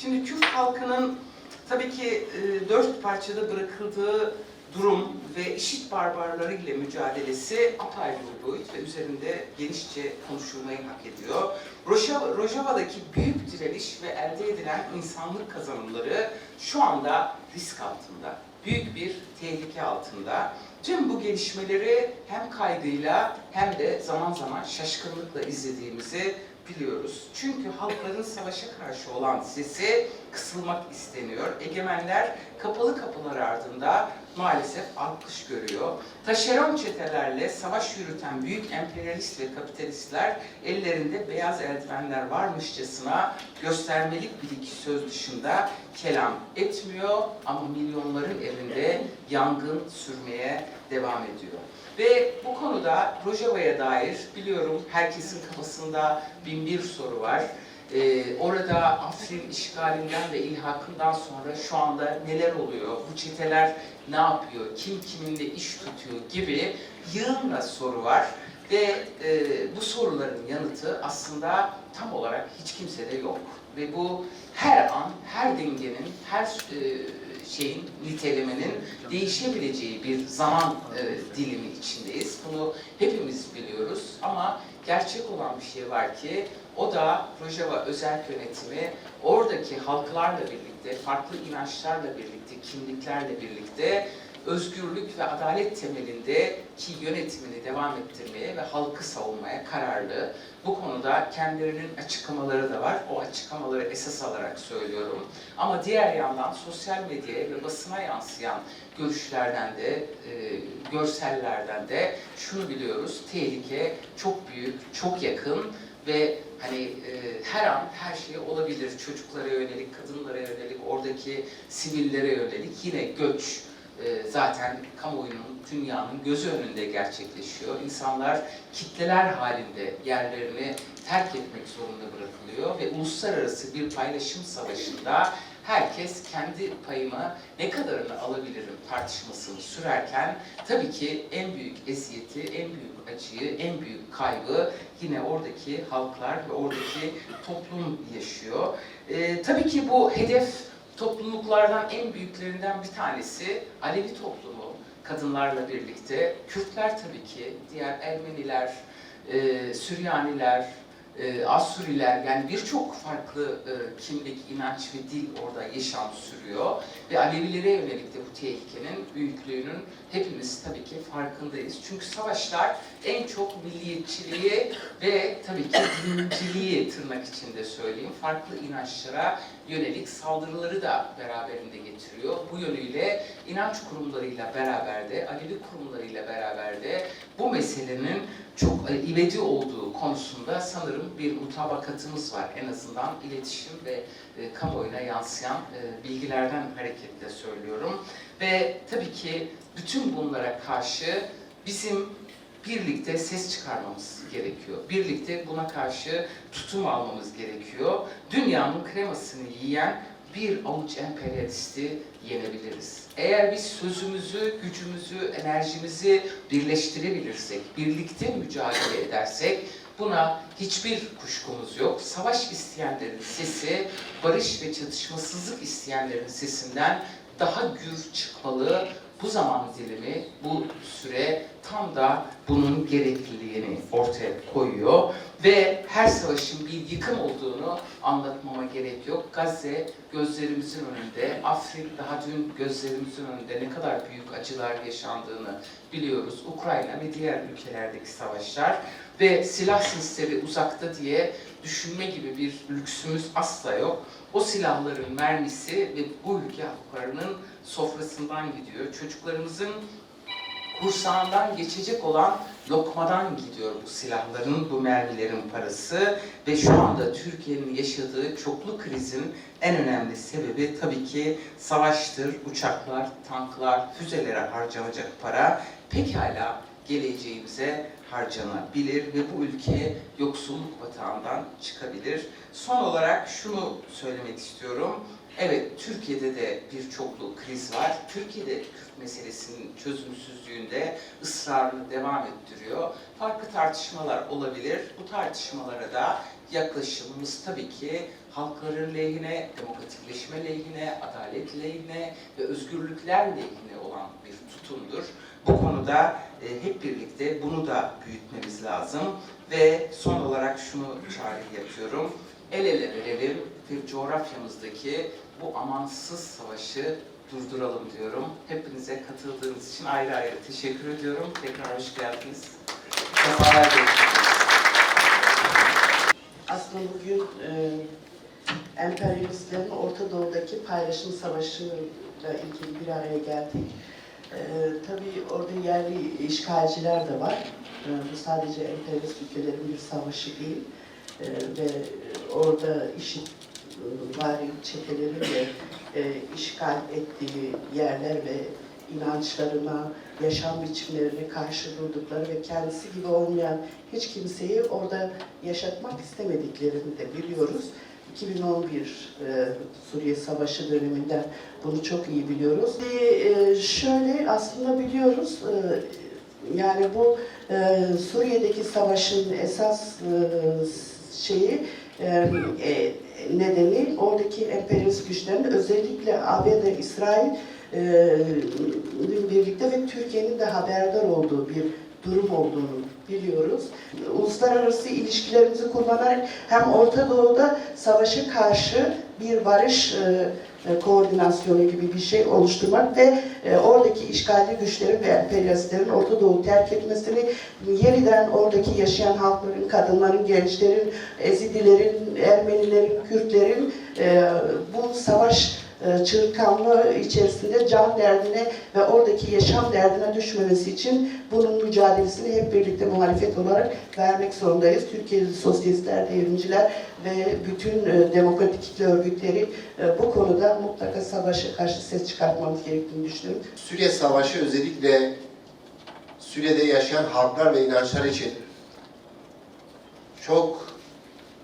Şimdi Kürt halkının tabii ki e, dört parçada bırakıldığı durum ve işit barbarları ile mücadelesi apayrı bir boyut ve üzerinde genişçe konuşulmayı hak ediyor. Rojava, Rojava'daki büyük direniş ve elde edilen insanlık kazanımları şu anda risk altında. Büyük bir tehlike altında. Tüm bu gelişmeleri hem kaygıyla hem de zaman zaman şaşkınlıkla izlediğimizi biliyoruz. Çünkü halkların savaşa karşı olan sesi kısılmak isteniyor. Egemenler kapalı kapılar ardında maalesef alkış görüyor. Taşeron çetelerle savaş yürüten büyük emperyalist ve kapitalistler ellerinde beyaz eldivenler varmışçasına göstermelik bir iki söz dışında kelam etmiyor ama milyonların evinde yangın sürmeye devam ediyor. Ve bu konuda Rojava'ya dair biliyorum herkesin kafasında bin bir soru var. Ee, orada Afrin işgalinden ve ilhakından sonra şu anda neler oluyor? Bu çeteler ne yapıyor? Kim kiminle iş tutuyor gibi yığınla soru var. Ve e, bu soruların yanıtı aslında tam olarak hiç kimsede yok. Ve bu her an, her dengenin, her e, şeyin, nitelemenin değişebileceği bir zaman e, dilimi içindeyiz. Bunu hepimiz biliyoruz ama gerçek olan bir şey var ki o da Rojava özel yönetimi oradaki halklarla birlikte, farklı inançlarla birlikte, kimliklerle birlikte özgürlük ve adalet temelinde ki yönetimini devam ettirmeye ve halkı savunmaya kararlı. Bu konuda kendilerinin açıklamaları da var. O açıklamaları esas alarak söylüyorum. Ama diğer yandan sosyal medyaya ve basına yansıyan görüşlerden de, e, görsellerden de şunu biliyoruz. Tehlike çok büyük, çok yakın ve hani e, her an her şey olabilir. Çocuklara yönelik, kadınlara yönelik, oradaki sivillere yönelik yine göç e, zaten kamuoyunun, dünyanın gözü önünde gerçekleşiyor. İnsanlar kitleler halinde yerlerini terk etmek zorunda bırakılıyor ve uluslararası bir paylaşım savaşında herkes kendi payımı ne kadarını alabilirim tartışmasını sürerken tabii ki en büyük eziyeti, en büyük acıyı, en büyük kaybı yine oradaki halklar ve oradaki toplum yaşıyor. Ee, tabii ki bu hedef topluluklardan en büyüklerinden bir tanesi Alevi toplumu kadınlarla birlikte. Kürtler tabii ki, diğer Ermeniler, e, Süryaniler, e, Asuriler yani birçok farklı e, kimlik, inanç ve dil orada yaşam sürüyor. Ve Alevilere yönelik de bu tehlikenin büyüklüğünün hepimiz tabii ki farkındayız. Çünkü savaşlar en çok milliyetçiliği ve tabii ki dinciliği tırnak içinde söyleyeyim farklı inançlara yönelik saldırıları da beraberinde getiriyor. Bu yönüyle inanç kurumlarıyla beraber de, Alevi kurumlarıyla beraber de bu meselenin çok e, ivedi olduğu konusunda sanırım bir mutabakatımız var. En azından iletişim ve e, kamuoyuna yansıyan e, bilgilerden hareketle söylüyorum. Ve tabii ki bütün bunlara karşı bizim birlikte ses çıkarmamız gerekiyor. Birlikte buna karşı tutum almamız gerekiyor. Dünyanın kremasını yiyen bir avuç emperyalisti yenebiliriz. Eğer biz sözümüzü, gücümüzü, enerjimizi birleştirebilirsek, birlikte mücadele edersek buna hiçbir kuşkumuz yok. Savaş isteyenlerin sesi, barış ve çatışmasızlık isteyenlerin sesinden daha gür çıkmalı. Bu zaman dilimi, bu süre tam da bunun gerekliliğini ortaya koyuyor. Ve her savaşın bir yıkım olduğunu anlatmama gerek yok. Gazze gözlerimizin önünde, Afrin daha dün gözlerimizin önünde ne kadar büyük acılar yaşandığını biliyoruz. Ukrayna ve diğer ülkelerdeki savaşlar ve silah sesleri uzakta diye düşünme gibi bir lüksümüz asla yok. O silahların mermisi ve bu ülke halklarının sofrasından gidiyor. Çocuklarımızın kursağından geçecek olan lokmadan gidiyor bu silahların, bu mermilerin parası ve şu anda Türkiye'nin yaşadığı çoklu krizin en önemli sebebi tabii ki savaştır, uçaklar, tanklar, füzelere harcanacak para pekala geleceğimize harcanabilir ve bu ülke yoksulluk batağından çıkabilir. Son olarak şunu söylemek istiyorum. Evet, Türkiye'de de bir çoklu kriz var. Türkiye'de Kürt meselesinin çözümsüzlüğünde ısrarını devam ettiriyor. Farklı tartışmalar olabilir. Bu tartışmalara da yaklaşımımız tabii ki halkların lehine, demokratikleşme lehine, adalet lehine ve özgürlükler lehine olan bir tutumdur. Bu konuda e, hep birlikte bunu da büyütmemiz lazım ve son olarak şunu çağrı yapıyorum. El ele verelim ve coğrafyamızdaki bu amansız savaşı durduralım diyorum. Hepinize katıldığınız için ayrı ayrı teşekkür ediyorum. Tekrar hoş geldiniz. Sefalar getirdiniz. Aslında bugün e, emperyalistlerin Orta Doğu'daki paylaşım savaşıyla ilgili bir araya geldik. E, tabii orada yerli işgalciler de var. E, bu sadece emperyalist ülkelerin bir savaşı değil. E, ve orada işit e, vari çetelerin de e, işgal ettiği yerler ve inançlarına, yaşam biçimlerine karşı durdukları ve kendisi gibi olmayan hiç kimseyi orada yaşatmak istemediklerini de biliyoruz. 2011 e, Suriye Savaşı döneminden bunu çok iyi biliyoruz. E, şöyle aslında biliyoruz e, yani bu e, Suriye'deki savaşın esas e, şeyi e, e, nedeni oradaki emperyalist güçlerin özellikle ABD, İsrail e, birlikte ve Türkiye'nin de haberdar olduğu bir durum olduğunu biliyoruz. Uluslararası ilişkilerimizi kullanarak hem Orta Doğu'da savaşa karşı bir barış e, koordinasyonu gibi bir şey oluşturmak ve e, oradaki işgalci güçlerin ve emperyalistlerin Orta Doğu terk etmesini yeniden oradaki yaşayan halkların, kadınların, gençlerin, Ezidilerin, Ermenilerin, Kürtlerin e, bu savaş e, çırtkanlığı içerisinde can derdine ve oradaki yaşam derdine düşmemesi için bunun mücadelesini hep birlikte muhalefet olarak vermek zorundayız. Türkiye'de sosyalistler, devrimciler ve bütün e, demokratik kitle örgütleri e, bu konuda mutlaka savaşa karşı ses çıkartmamız gerektiğini düşünüyorum. Suriye Savaşı özellikle Suriye'de yaşayan halklar ve inançlar için çok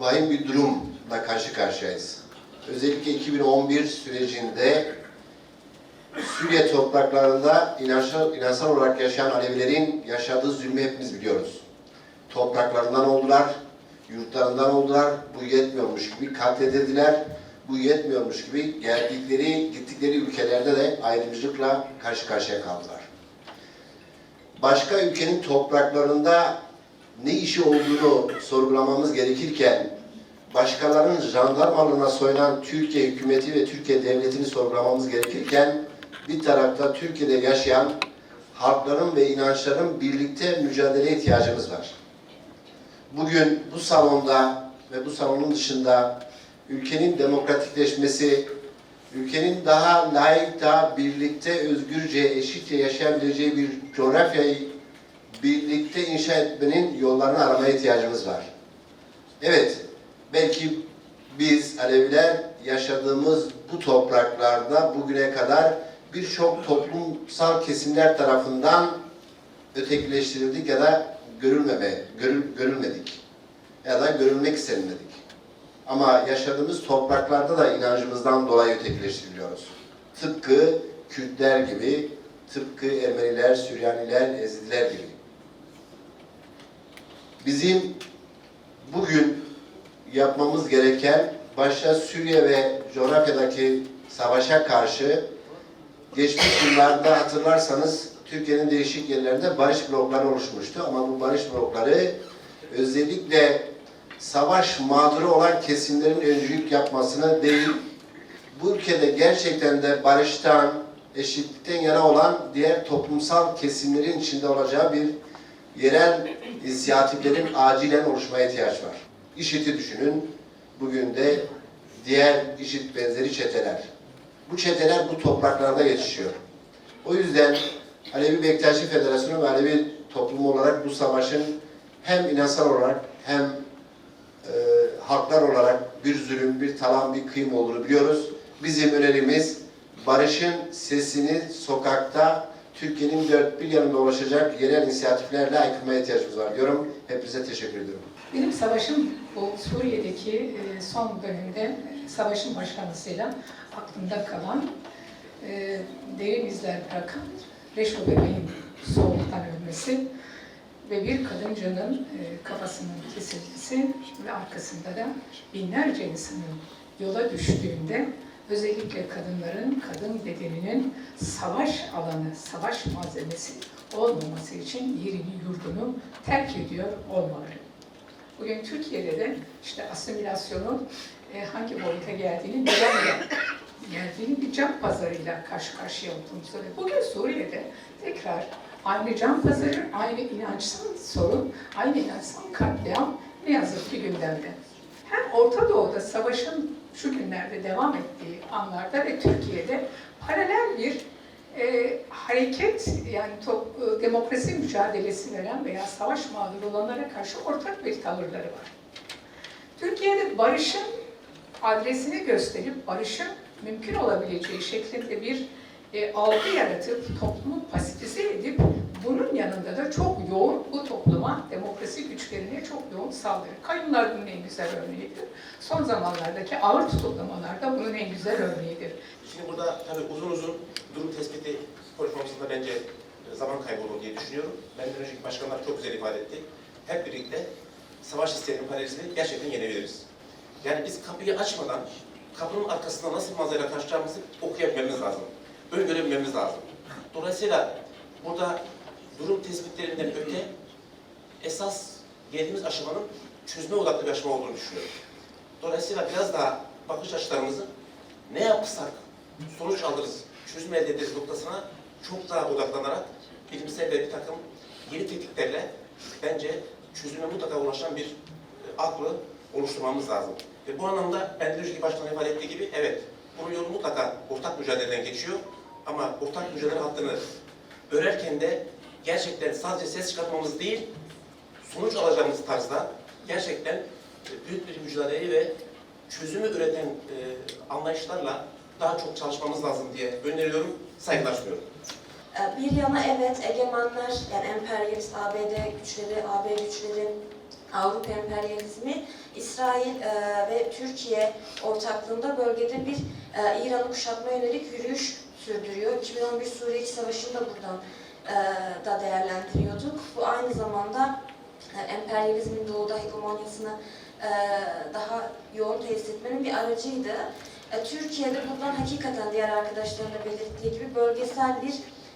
vahim bir durumla karşı karşıyayız. Özellikle 2011 sürecinde Suriye topraklarında inançsal, inansal olarak yaşayan Alevilerin yaşadığı zulmü hepimiz biliyoruz. Topraklarından oldular, yurtlarından oldular, bu yetmiyormuş gibi katledildiler, bu yetmiyormuş gibi geldikleri, gittikleri ülkelerde de ayrımcılıkla karşı karşıya kaldılar. Başka ülkenin topraklarında ne işi olduğunu sorgulamamız gerekirken, başkalarının jandarmalığına soyunan Türkiye hükümeti ve Türkiye devletini sorgulamamız gerekirken, bir tarafta Türkiye'de yaşayan halkların ve inançların birlikte mücadeleye ihtiyacımız var. Bugün bu salonda ve bu salonun dışında ülkenin demokratikleşmesi, ülkenin daha layık, daha birlikte, özgürce, eşitçe yaşayabileceği bir coğrafyayı birlikte inşa etmenin yollarını aramaya ihtiyacımız var. Evet, belki biz Aleviler yaşadığımız bu topraklarda bugüne kadar birçok toplumsal kesimler tarafından ötekileştirildik ya da görülmeme, görül, görülmedik ya da görülmek istenmedik. Ama yaşadığımız topraklarda da inancımızdan dolayı ötekileştiriliyoruz. Tıpkı Kürtler gibi, tıpkı Ermeniler, Süryaniler, Ezidiler gibi. Bizim bugün yapmamız gereken başta Suriye ve coğrafyadaki savaşa karşı geçmiş yıllarda hatırlarsanız Türkiye'nin değişik yerlerinde barış blokları oluşmuştu ama bu barış blokları özellikle savaş mağduru olan kesimlerin öncülük yapmasına değil, bu ülkede gerçekten de barıştan, eşitlikten yana olan diğer toplumsal kesimlerin içinde olacağı bir yerel inisiyatiflerin acilen oluşmaya ihtiyaç var. İşit'i düşünün, bugün de diğer işit benzeri çeteler. Bu çeteler bu topraklarda yetişiyor. O yüzden Alevi Bektaşi Federasyonu ve Alevi toplumu olarak bu savaşın hem inansal olarak hem e, halklar olarak bir zulüm, bir talan, bir kıyım olduğunu biliyoruz. Bizim önerimiz barışın sesini sokakta Türkiye'nin dört bir yanında ulaşacak yerel inisiyatiflerle aykırmaya ihtiyacımız var diyorum. Hepinize teşekkür ediyorum. Benim savaşım bu Suriye'deki e, son dönemde savaşın başlamasıyla aklımda kalan e, derin izler bırakan Reşo bebeğin soğuktan ölmesi ve bir kadıncının e, kafasının kesilmesi ve arkasında da binlerce insanın yola düştüğünde özellikle kadınların, kadın bedeninin savaş alanı, savaş malzemesi olmaması için yerini, yurdunu terk ediyor olmaları. Bugün Türkiye'de de işte asimilasyonun e, hangi boyuta geldiğini, neden geldiğini bir can pazarıyla karşı karşıya olduğumuzu ve bugün Suriye'de tekrar aynı can pazarı, aynı inançsal sorun, aynı inançsal katliam ne yazık ki gündemde. Hem Orta Doğu'da savaşın şu günlerde devam ettiği anlarda ve Türkiye'de paralel bir e, hareket yani top, e, demokrasi mücadelesi veren veya savaş mağdur olanlara karşı ortak bir tavırları var. Türkiye'de barışın adresini gösterip barışın mümkün olabileceği şeklinde bir e, algı yaratıp toplumu pasifize edip bunun yanında da çok yoğun bu topluma, demokrasi güçlerine çok yoğun saldırı. Kayınlar bunun en güzel örneğidir. Son zamanlardaki ağır tutuklamalar da bunun en güzel örneğidir. Şimdi burada tabii uzun uzun durum tespiti konuşmamızda bence zaman kaybı olur diye düşünüyorum. Benden önceki başkanlar çok güzel ifade etti. Hep birlikte savaş isteyenin paralelizmi gerçekten yenebiliriz. Yani biz kapıyı açmadan kapının arkasında nasıl bir manzarayla karşılayacağımızı okuyabilmemiz lazım. Öngörebilmemiz lazım. Dolayısıyla burada durum tespitlerinden öte esas geldiğimiz aşamanın çözme odaklı bir aşama olduğunu düşünüyorum. Dolayısıyla biraz daha bakış açılarımızı ne yapsak sonuç alırız, çözüm elde ederiz noktasına çok daha odaklanarak bilimsel ve bir takım yeni tekniklerle bence çözüme mutlaka ulaşan bir e, aklı oluşturmamız lazım. Ve bu anlamda ben önceki başkanın ifade ettiği gibi evet bunun yolu mutlaka ortak mücadeleden geçiyor ama ortak mücadele hattını örerken de gerçekten sadece ses çıkartmamız değil sonuç alacağımız tarzda gerçekten e, büyük bir mücadeleyi ve çözümü üreten e, anlayışlarla daha çok çalışmamız lazım diye öneriyorum, saygılar sunuyorum. Ee, Bir yana evet egemenler yani emperyalist ABD güçleri, AB güçleri, Avrupa emperyalizmi, İsrail e, ve Türkiye ortaklığında bölgede bir e, İran'ı kuşatma yönelik yürüyüş sürdürüyor. 2011 Suriye İç Savaşı'nı da buradan e, da değerlendiriyorduk. Bu aynı zamanda e, emperyalizmin doğuda hegemonyasını e, daha yoğun tesis etmenin bir aracıydı. E, Türkiye'de buradan hakikaten diğer arkadaşların da belirttiği gibi bölgesel bir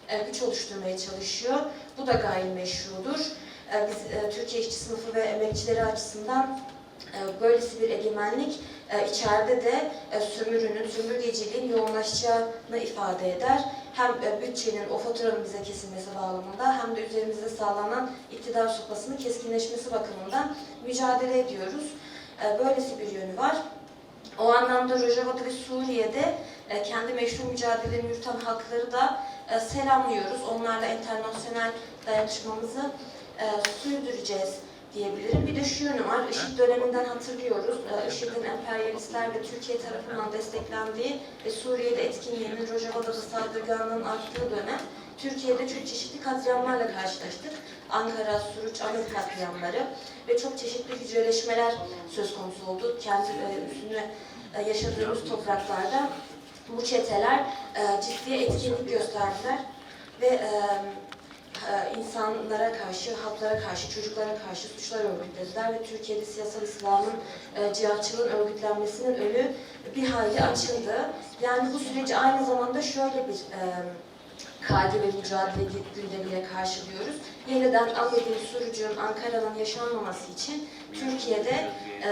e, güç oluşturmaya çalışıyor. Bu da gayrimeşrudur. E, Biz e, Türkiye işçi sınıfı ve emekçileri açısından e, böylesi bir egemenlik e, içeride de e, sömürünün, sömürgeciliğin yoğunlaşacağını ifade eder. Hem e, bütçenin, o faturanın bize kesilmesi bağlamında hem de üzerimizde sağlanan iktidar sopasının keskinleşmesi bakımından mücadele ediyoruz. E, Böylesi bir yönü var. O anlamda Rojava'da ve Suriye'de e, kendi meşru mücadelelerini yürüten halkları da selamlıyoruz. Onlarla internasyonel dayanışmamızı sürdüreceğiz diyebilirim. Bir de şu yönü var, IŞİD döneminden hatırlıyoruz. E, IŞİD'in emperyalistler ve Türkiye tarafından desteklendiği ve Suriye'de etkinliğinin, Rojava'da da saldırganlığın arttığı dönem Türkiye'de çok çeşitli katliamlarla karşılaştık. Ankara, Suruç, Ahmet katliamları ve çok çeşitli hücreleşmeler söz konusu oldu. Kendi e, üstüne e, yaşadığımız topraklarda bu çeteler e, ciddi etkinlik gösterdiler ve e, insanlara karşı, halklara karşı, çocuklara karşı suçlar örgütlediler ve Türkiye'de siyasal İslam'ın, e, cihatçılığın örgütlenmesinin önü bir hayli açıldı. Yani bu süreci aynı zamanda şöyle bir e, ve mücadele gündemiyle karşılıyoruz. Yeniden Ahmet'in, Surucu'nun, Ankara'nın yaşanmaması için Türkiye'de e,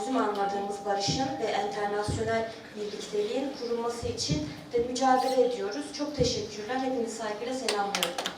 bizim anladığımız barışın ve internasyonel birlikteliğin kurulması için de mücadele ediyoruz. Çok teşekkürler. Hepinizi saygıyla selamlıyorum.